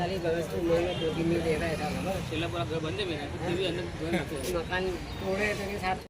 सारी व्यवस्थित उन्होंने दो तीन दे रहा है पूरा घर बंदे में है तो फिर भी अंदर मकान तोड़े तो के साथ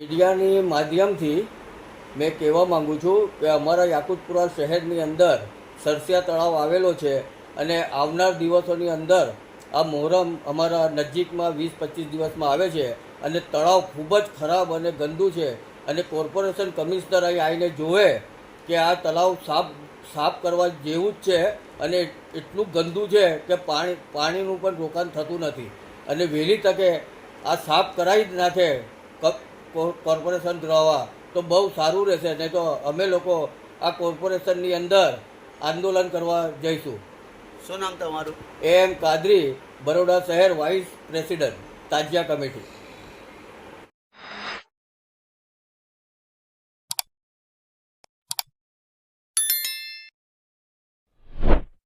મીડિયાની માધ્યમથી મેં કહેવા માંગુ છું કે અમારા યાકુતપુરા શહેરની અંદર સરસિયા તળાવ આવેલો છે અને આવનાર દિવસોની અંદર આ મોહરમ અમારા નજીકમાં વીસ પચીસ દિવસમાં આવે છે અને તળાવ ખૂબ જ ખરાબ અને ગંદુ છે અને કોર્પોરેશન કમિશનર અહીં આવીને જોવે કે આ તળાવ સાફ સાફ કરવા જેવું જ છે અને એટલું ગંદુ છે કે પાણી, પાણીનું પણ રોકાણ થતું નથી. અને વહેલી તકે આ સાફ કરાવી જ નાખે કોર્પોરેશન દ્વારા તો બહુ સારું રહેશે. નહીં તો અમે લોકો આ કોર્પોરેશનની અંદર આંદોલન કરવા જઈશું. શું નામ તમારું? એમ કાદરી બરોડા શહેર વાઇસ પ્રેસિડન્ટ તાજિયા કમિટી.